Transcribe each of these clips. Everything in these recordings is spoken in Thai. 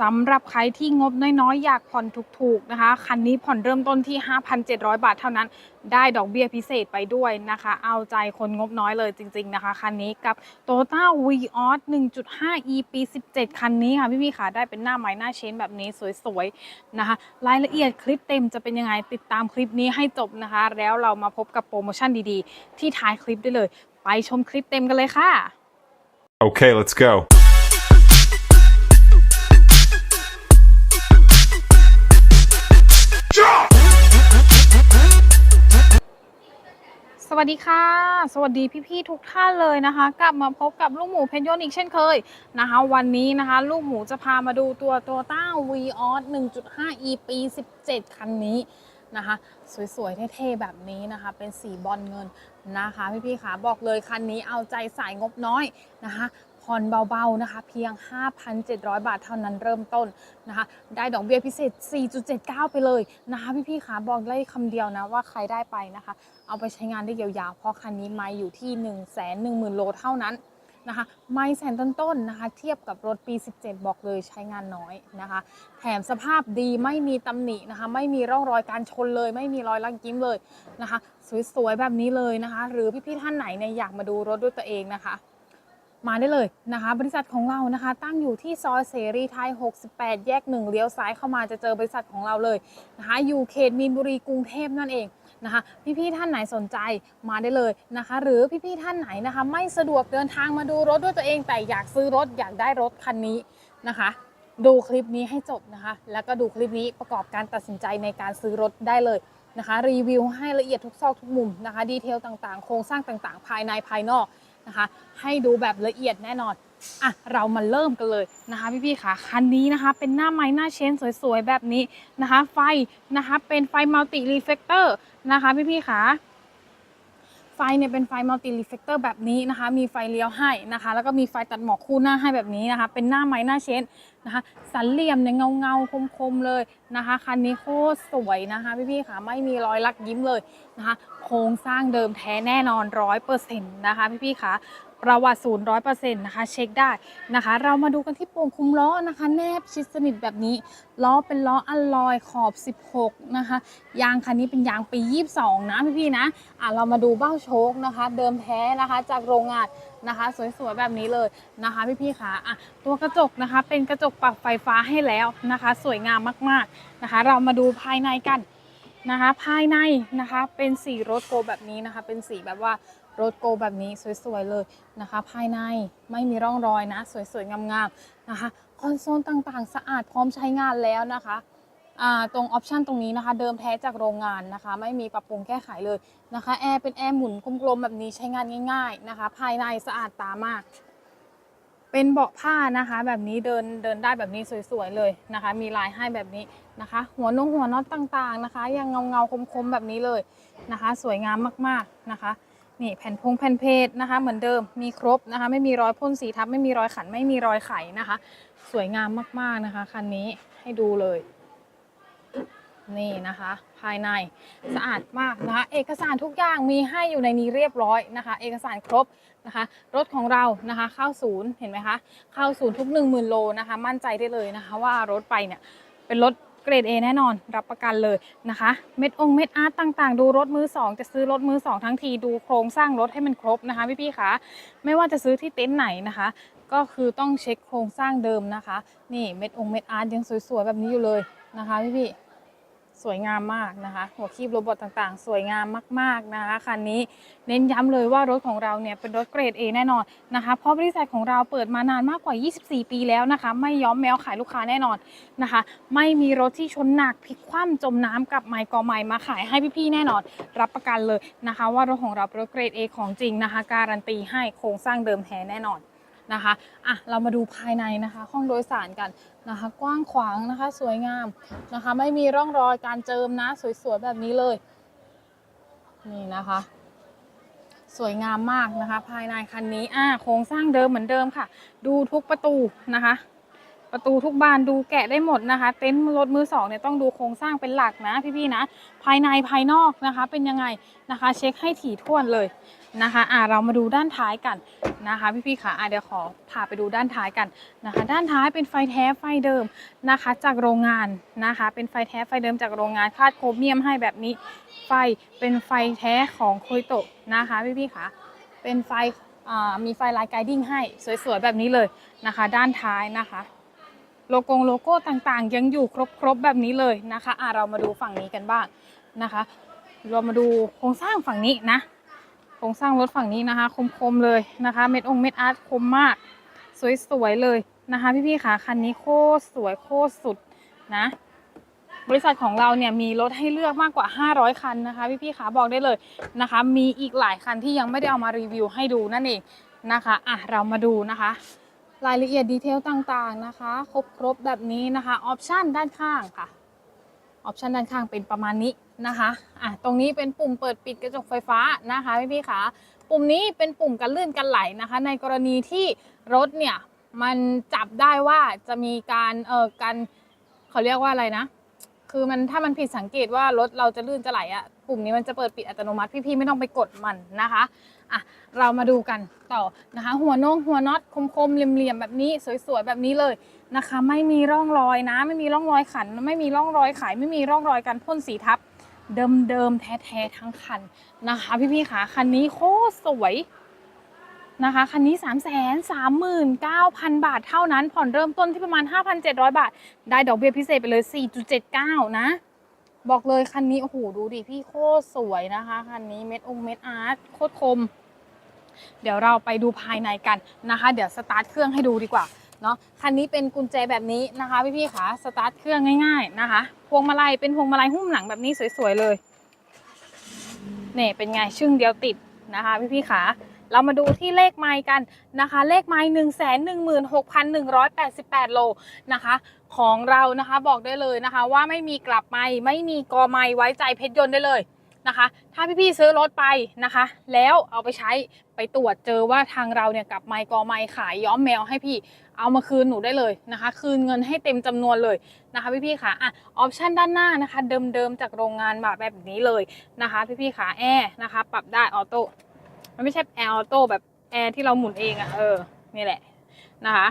สำหรับใครที่งบน้อยๆ อยากผ่อนถูกๆนะคะ คันนี้ผ่อนเริ่มต้นที่ 5,700 บาทเท่านั้น ได้ดอกเบี้ยพิเศษไปด้วยนะคะ เอาใจคนงบน้อยเลยจริงๆนะคะ คันนี้กับ Toyota Vios 1.5 e ปี 17 คันนี้ค่ะ พี่ๆค่ะ ได้เป็นหน้าไม้หน้าเชนแบบนี้สวยๆนะคะ รายละเอียดคลิปเต็มจะเป็นยังไงติดตามคลิปนี้ให้จบนะคะ แล้วเรามาพบกับโปรโมชั่นดีๆ ที่ท้ายคลิปได้เลย ไปชมคลิปเต็มกันเลยค่ะ Okay, let's go. วัสดีค่ะ สวัสดีพี่ๆทุกท่านเลยนะคะ กลับมาพบกับลูกหมูเพนยนต์อีกเช่นเคยนะคะ วันนี้นะคะ ลูกหมูจะพามาดูตัวตัวต้า v ีออส1.5 e ปี 17 คันนี้นะคะ สวยๆเท่ๆแบบนี้นะคะ เป็นสีบอลเงินนะคะ พี่ๆค่ะบอกเลยคันนี้เอาใจสายงบน้อยนะคะ ผ่อนเบาๆนะคะ เพียง 5,700 บาทเท่านั้นเริ่มต้นนะคะ ได้ดอกเบี้ยพิเศษ 4.79 ไปเลยนะคะ พี่ๆคะบอกได้คำเดียวนะว่าใครได้ไปนะคะ เอาไปใช้งานได้ยาวๆ เพราะคันนี้ไม่อยู่ที่ 1 1 0 0 0 0 โลเท่านั้นนะคะไม่แสนต้นๆนะคะ เทียบกับรถปี 17 บอกเลยใช้งานน้อยนะคะ แถมสภาพดีไม่มีตำหนินะคะ ไม่มีร่องรอยการชนเลย ไม่มีรอยลักยิ้มเลยนะคะ สวยๆ แบบนี้เลยนะคะ หรือพี่ๆท่านไหนเนี่ยอยากมาดูรถด้วยตัวเองนะคะ มาได้เลยนะคะ บริษัทของเรานะคะ ตั้งอยู่ที่ซอยเสรีไทย 68 แยก 1 เลี้ยวซ้ายเข้ามาจะเจอบริษัทของเราเลยนะคะอยู่เขตมีนบุรีกรุงเทพนั่นเองนะคะ พี่ๆท่านไหนสนใจมาได้เลยนะคะ หรือพี่ๆท่านไหนนะคะ ไม่สะดวกเดินทางมาดูรถด้วยตัวเอง แต่อยากซื้อรถอยากได้รถคันนี้นะคะ ดูคลิปนี้ให้จบนะคะ แล้วก็ดูคลิปนี้ประกอบการตัดสินใจในการซื้อรถได้เลยนะคะ รีวิวให้ละเอียดทุกซอกทุกมุมนะคะ ดีเทลต่างๆ โครงสร้างต่างๆ ภายในภายนอก นะคะ ให้ดูแบบละเอียดแน่นอนอะเรามาเริ่มกันเลยนะคะพี่ๆค่ะคันนี้นะคะ เป็นหน้าไม้หน้าเชนสวยๆแบบนี้นะคะ ไฟนะคะ เป็นไฟมัลติรีเฟกเตอร์นะคะพี่ๆค่ะ ฟเนี่ยเป็นไฟมัลติรีเฟกเตอร์แบบนี้นะคะ มีไฟเลี้ยวให้นะคะ แล้วก็มีไฟตัดหมอกคู่หน้าให้แบบนี้นะคะ เป็นหน้าไม้หน้าเชนนะคะ สันเหลี่ยมเนี่ยเงาเงาๆคมๆเลยนะคะ คันนี้โคตรสวยนะคะ พี่ๆค่ะ ไม่มีรอยลักยิ้มเลยนะคะ โครงสร้างเดิมแท้แน่นอนร้อยเปอร์เซ็นต์นะคะ พี่ๆค่ะ ประวัติศูนย์ร้อยเปอร์เซ็นต์นะคะเช็คได้นะคะ เรามาดูกันที่โป่งคุมล้อนะคะ แนบชิดสนิทแบบนี้ ล้อเป็นล้ออัลลอยขอบ 16 นะคะ ยางคันนี้เป็นยางปี 22 นะพี่ๆนะอะเรามาดูเบ้าโชคนะคะ เดิมแท้นะคะจากโรงงานนะคะ สวยๆแบบนี้เลยนะคะพี่ๆค่ะอะตัวกระจกนะคะเป็นกระจกปรับไฟฟ้าให้แล้วนะคะ สวยงามมากๆนะคะ เรามาดูภายในกัน นะคะ ภายในนะคะเป็นสีรถโกแบบนี้นะคะ เป็นสีแบบว่ารถโกแบบนี้สวยๆเลยนะคะ ภายในไม่มีร่องรอยนะ สวยๆงามๆนะคะคอนโซลต่างๆ สะอาดพร้อมใช้งานแล้วนะคะตรงออปชันตรงนี้นะคะ เดิมแท้จากโรงงานนะคะ ไม่มีปรับปรุงแก้ไขเลยนะคะแอร์เป็นแอร์หมุนกลมๆแบบนี้ใช้งานง่าย ๆนะคะ ภายในสะอาดตามาก เป็นเบาะผ้านะคะ แบบนี้เดินเดินได้แบบนี้สวยๆเลยนะคะ มีลายให้แบบนี้นะคะ หัวนงหัวน็อตต่างๆนะคะ ยังเงาเงาคมๆแบบนี้เลยนะคะ สวยงามมากๆนะคะ นี่แผ่นพงแผ่นเพจนะคะ เหมือนเดิมมีครบนะคะ ไม่มีรอยพ่นสีทับ ไม่มีรอยขันไม่มีรอยไขนะคะ สวยงามมากๆนะคะคันนี้ให้ดูเลย นี่นะคะ ภายในสะอาดมากนะคะ เอกสารทุกอย่างมีให้อยู่ในนี้เรียบร้อยนะคะ เอกสารครบนะคะ รถของเรานะคะเข้าศูนย์เห็นไหมคะ เข้าศูนย์ทุก 1 0,000 โลนะคะ มั่นใจได้เลยนะคะ ว่ารถไปเนี่ยเป็นรถเกรด A แน่นอนรับประกันเลยนะคะ เม็ดองเม็ดอาร์ตต่างๆ ดูรถมือสองจะซื้อรถมือสองทั้งทีดูโครงสร้างรถให้มันครบนะคะพี่ๆคะไม่ว่าจะซื้อที่เต็นท์ไหนนะคะ ก็คือต้องเช็คโครงสร้างเดิมนะคะ นี่เม็ดองเม็ดอาร์ตยังสวยๆแบบนี้อยู่เลยนะคะพี่ๆ สวยงามมากนะคะ หัวคีบโรบอทต่างๆ สวยงามมากๆนะคะคันนี้เน้นย้ำเลยว่ารถของเราเนี่ยเป็นรถเกรด A แน่นอนนะคะเพราะบริษัทของเราเปิดมานานมากกว่า 24 ปีแล้วนะคะ ไม่ย้อมแมวขายลูกค้าแน่นอนนะคะ ไม่มีรถที่ชนหนักพลิกคว่ำจมน้ำกับไมค์กอไมค์มาขายให้พี่ๆแน่นอน รับประกันเลยนะคะ ว่ารถของเราเป็นรถเกรด A ของจริงนะคะ การันตีให้โครงสร้างเดิมแท้แน่นอน นะคะอะเรามาดูภายในนะคะ ห้องโดยสารกันนะคะ กว้างขวางนะคะ สวยงามนะคะ ไม่มีร่องรอยการเจิมนะ สวยๆแบบนี้เลยนี่นะคะสวยงามมากนะคะ ภายในคันนี้อ่าโครงสร้างเดิมเหมือนเดิมค่ะ ดูทุกประตูนะคะ ประตูทุกบานดูแกะได้หมดนะคะ เต็นท์รถมือสองเนี่ยต้องดูโครงสร้างเป็นหลักนะพี่ๆนะ ภายในภายนอกนะคะ เป็นยังไงนะคะ เช็คให้ถี่ถ้วนเลยนะคะอ่าเรามาดูด้านท้ายกันนะคะ พี่ๆค่ะอ่าเดี๋ยวขอพาไปดูด้านท้ายกันนะคะ ด้านท้ายเป็นไฟแท้ไฟเดิมนะคะ จากโรงงานนะคะ เป็นไฟแท้ไฟเดิมจากโรงงานคาดโครเมียมให้แบบนี้ ไฟเป็นไฟแท้ของโคยโตะนะคะพี่ๆค่ะเป็นไฟมีไฟลายไกดิ้งให้สวยๆแบบนี้เลยนะคะ ด้านท้ายนะคะ โลโก้โลโก้ต่างๆ ยังอยู่ครบๆแบบนี้เลยนะคะอะเรามาดูฝั่งนี้กันบ้างนะคะ เรามาดูโครงสร้างฝั่งนี้นะ โครงสร้างรถฝั่งนี้นะคะ คมๆเลยนะคะ เม็ดองเม็ดอาร์ตคมมาก สวยๆเลยนะคะ พี่ๆค่ะคันนี้โคตรสวยโคตรสุดนะบริษัทของเราเนี่ยมีรถให้เลือกมากกว่า 500 คันนะคะ พี่ๆขาบอกได้เลยนะคะ มีอีกหลายคันที่ยังไม่ได้เอามารีวิวให้ดูนั่นเองนะคะอะเรามาดูนะคะ รายละเอียดดีเทลต่างๆนะคะ ครบครบแบบนี้นะคะออปชันด้านข้างค่ะออปชันด้านข้างเป็นประมาณนี้นะคะอะตรงนี้เป็นปุ่มเปิดปิดกระจกไฟฟ้านะคะพี่ๆขาปุ่มนี้เป็นปุ่มกันลื่นกันไหลนะคะ ในกรณีที่รถเนี่ยมันจับได้ว่าจะมีการเออการเขาเรียกว่าอะไรนะ คือมันถ้ามันผิดสังเกตว่ารถเราจะลื่นจะไหลอะปุ่มนี้มันจะเปิดปิดอัตโนมัติพี่ๆไม่ต้องไปกดมันนะคะอะเรามาดูกันต่อนะคะ หัวนงหัวน็อตคมๆเหลี่ยมๆแบบนี้สวยๆแบบนี้เลยนะคะ ไม่มีร่องรอยนะ ไม่มีร่องรอยขัน ไม่มีร่องรอยขาย ไม่มีร่องรอยการพ่นสีทับ เดิมๆแท้ๆทั้งคันนะคะ พี่ๆค่ะคันนี้โคตรสวย นะคะ คันนี้ 3 3 9 0 0 0 บาทเท่านั้น ผ่อนเริ่มต้นที่ประมาณ 5,700 บาท ได้ดอกเบี้ยพิเศษไปเลย 4.79 นะ บอกเลยคันนี้ โอ้โห ดูดิพี่โคตรสวยนะคะ คันนี้เม็ดองเม็ดอาร์ตโคตรคม เดี๋ยวเราไปดูภายในกันนะคะ เดี๋ยวสตาร์ทเครื่องให้ดูดีกว่าเนาะคันนี้เป็นกุญแจแบบนี้นะคะพี่ๆค่ะสตาร์ทเครื่องง่ายๆนะคะ พวงมาลัยเป็นพวงมาลัยหุ้มหลังแบบนี้สวยๆเลยเนี่เป็นไงชึ่งเดียวติดนะคะพี่ๆค่ะ เรามาดูที่เลขไมล์กันนะคะ เลขไมล์หนึ่งแสนหนึ่งหมื่นหกพันหนึ่งร้อยแปดสิบแปดโลนะคะของเรานะคะบอกได้เลยนะคะ ว่าไม่มีกลับไมล์ไม่มีกอไมล์ไว้ใจเพชรยนต์ได้เลยนะคะ ถ้าพี่ๆซื้อรถไปนะคะ แล้วเอาไปใช้ไปตรวจเจอว่าทางเราเนี่ยกลับไมล์กอไมล์ขายย้อมแมวให้พี่เอามาคืนหนูได้เลยนะคะ คืนเงินให้เต็มจำนวนเลยนะคะ พี่ๆค่ะอะออปชันด้านหน้านะคะ เดิมๆจากโรงงานมาแบบนี้เลยนะคะ พี่ๆค่ะแอร์นะคะ ปรับได้ออโต้ มันไม่ใช่แอร์ออโต้แบบแอร์ที่เราหมุนเองอะ่ะเออ นี่แหละนะคะ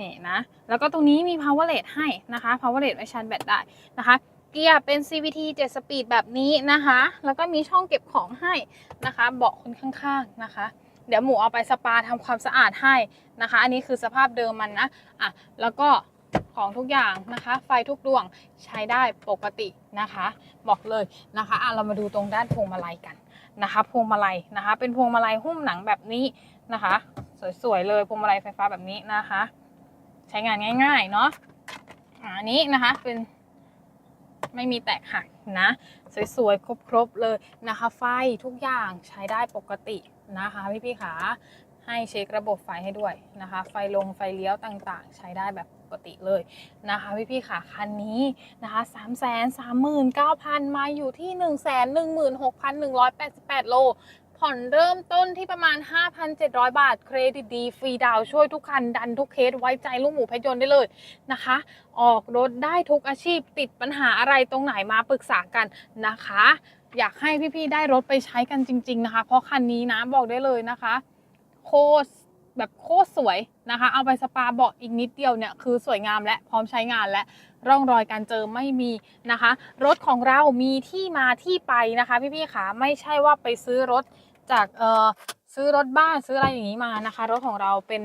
นี่นะ แล้วก็ตรงนี้มี power rate ให้นะคะ power rate ไว้ชาร์จแบตได้นะคะ เกียร์เป็น CVT 7 speed แบบนี้นะคะ แล้วก็มีช่องเก็บของให้นะคะ เบาะคนข้าง ๆนะคะ เดี๋ยวหมูเอาไปสปาทำความสะอาดให้นะคะ อันนี้คือสภาพเดิมมันนะ อะ แล้วก็ของทุกอย่างนะคะ ไฟทุกดวงใช้ได้ปกตินะคะ บอกเลยนะคะอะเรามาดูตรงด้านพวงมาลัยกัน นะคะ พวงมาลัยนะคะ เป็นพวงมาลัยหุ้มหนังแบบนี้นะคะ สวยๆเลยพวงมาลัยไฟฟ้าแบบนี้นะคะ ใช้งานง่าย ๆ เนาะอันนี้นะคะเป็นไม่มีแตกหักนะ สวยๆ ครบๆเลยนะคะ ไฟทุกอย่างใช้ได้ปกตินะคะพี่ๆขา ให้เช็คระบบไฟให้ด้วยนะคะ ไฟลงไฟเลี้ยวต่างๆ ใช้ได้แบบปกติเลยนะคะพี่ๆขาคันนี้นะคะ3 3 9 0 0 0 มาอยู่ที่ 1 1 6 1 8 8 โล ผ่อนเริ่มต้นที่ประมาณ 5,700 บาท เครดิตดีฟรีดาวช่วยทุกคัน ดันทุกเคสไว้ใจลูกหมูเพชรยนต์ได้เลยนะคะ ออกรถได้ทุกอาชีพติดปัญหาอะไรตรงไหนมาปรึกษากันนะคะ อยากให้พี่ๆได้รถไปใช้กันจริง ๆนะคะ เพราะคันนี้นะบอกได้เลยนะคะ โคตรแบบโคตรสวยนะคะ เอาไปสปาเบาะอีกนิดเดียวเนี่ยคือสวยงามและพร้อมใช้งานและร่องรอยการเจอไม่มีนะคะ รถของเรามีที่มาที่ไปนะคะพี่ๆขาไม่ใช่ว่าไปซื้อรถจากเออซื้อรถบ้านซื้ออะไรอย่างนี้มานะคะ รถของเราเป็น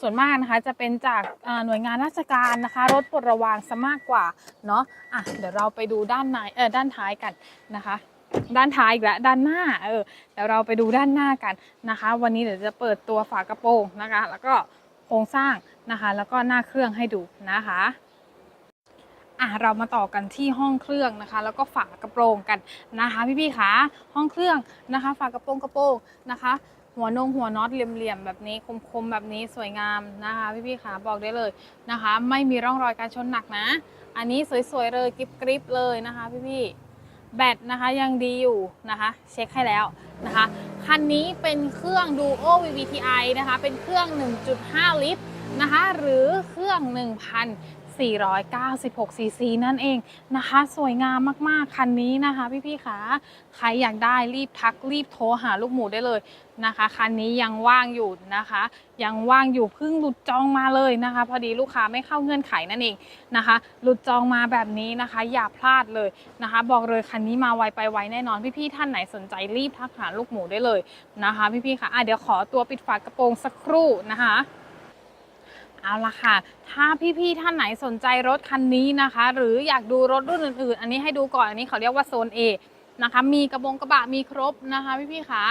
ส่วนมากนะคะจะเป็นจากหน่วยงานราชการนะคะ รถปลดระวางซะมากกว่าเนาะอะเดี๋ยวเราไปดูด้านในเออด้านท้ายกันนะคะ ด้านท้ายอีกแล้วด้านหน้าเออเดี๋ยวเราไปดูด้านหน้ากันนะคะ วันนี้เดี๋ยวจะเปิดตัวฝากระโปรงนะคะ แล้วก็โครงสร้างนะคะ แล้วก็หน้าเครื่องให้ดูนะคะอะเรามาต่อกันที่ห้องเครื่องนะคะ แล้วก็ฝากระโปรงกันนะคะพี่ๆคะห้องเครื่องนะคะ ฝากระโปรงกระโปรงนะคะ หัวนงหัวน็อตเหลี่ยมๆแบบนี้คมๆแบบนี้สวยงามนะคะพี่ๆคะบอกได้เลยนะคะ ไม่มีร่องรอยการชนหนักนะ อันนี้สวยๆเลยกริบๆเลยนะคะพี่ๆ แบตนะคะยังดีอยู่นะคะ เช็คให้แล้วนะคะ คันนี้เป็นเครื่อง Duo VVTi นะคะ เป็นเครื่อง 1.5 ลิตรนะคะ หรือเครื่อง 496 ซีซีนั่นเองนะคะ สวยงามมากๆ คันนี้นะคะพี่ๆคะใครอยากได้รีบทักรีบโทรหาลูกหมูได้เลยนะคะคันนี้ยังว่างอยู่นะคะ ยังว่างอยู่เพิ่งหลุดจองมาเลยนะคะ พอดีลูกค้าไม่เข้าเงื่อนไขนั่นเองนะคะ หลุดจองมาแบบนี้นะคะ อย่าพลาดเลยนะคะ บอกเลยคันนี้มาไวไปไวแน่นอนพี่ๆท่านไหนสนใจรีบทักหาลูกหมูได้เลยนะคะ พี่ๆคะอะเดี๋ยวขอตัวปิดฝากระโปรงสักครู่นะคะ เอาละค่ะ ถ้าพี่ๆท่านไหนสนใจรถคันนี้นะคะ หรืออยากดูรถรุ่นอื่นๆ อันนี้ให้ดูก่อน อันนี้เขาเรียกว่าโซน A นะคะ มีกระบงกระบะมีครบนะคะพี่ๆคะ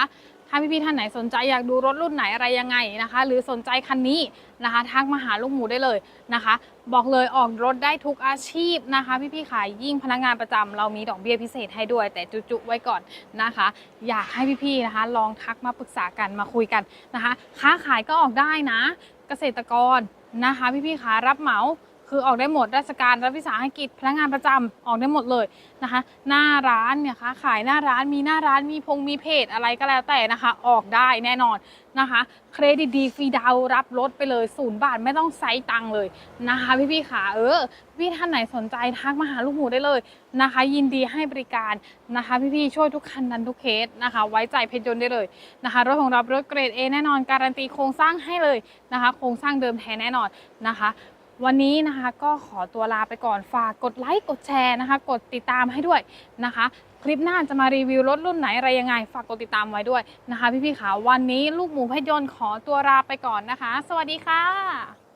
ถ้าพี่ๆท่านไหนสนใจอยากดูรถรุ่นไหนอะไรยังไงนะคะ หรือสนใจคันนี้นะคะทักมาหาลูกหมูได้เลยนะคะ บอกเลยออกรถได้ทุกอาชีพนะคะ พี่ๆขายยิ่งพนักงานประจำเรามีดอกเบี้ยพิเศษให้ด้วย แต่จุๆไว้ก่อนนะคะ อยากให้พี่ๆนะคะ ลองทักมาปรึกษากันมาคุยกันนะคะ ค้าขายก็ออกได้นะ เกษตรกร นะคะพี่ๆขารับเหมา คือออกได้หมดราชการรัฐวิสาหกิจพนักงานประจำออกได้หมดเลยนะคะ หน้าร้านเนี่ยคะขายหน้าร้านมีหน้าร้านมีพงมีเพจอะไรก็แล้วแต่นะคะ ออกได้แน่นอนนะคะ เครดิตดีฟรีดาวรับรถไปเลยศูนย์บาทไม่ต้องไซต์ตังค์เลยนะคะ พี่ๆขาเออ พี่ท่านไหนสนใจทักมาหาลูกหมูได้เลยนะคะ ยินดีให้บริการนะคะ พี่ๆช่วยทุกคันนั้นทุกเคสนะคะ ไว้ใจเพชรยนต์ได้เลยนะคะรถของเรารถเกรด A แน่นอนการันตีโครงสร้างให้เลยนะคะ โครงสร้างเดิมแท้แน่นอนนะคะ วันนี้นะคะก็ขอตัวลาไปก่อนฝากกดไลค์กดแชร์นะคะ กดติดตามให้ด้วยนะคะ คลิปหน้าจะมารีวิวรถรุ่นไหนอะไรยังไง ฝากกดติดตามไว้ด้วยนะคะ พี่ๆขาวันนี้ลูกหมูเพชรยนต์ขอตัวลาไปก่อนนะคะ สวัสดีค่ะ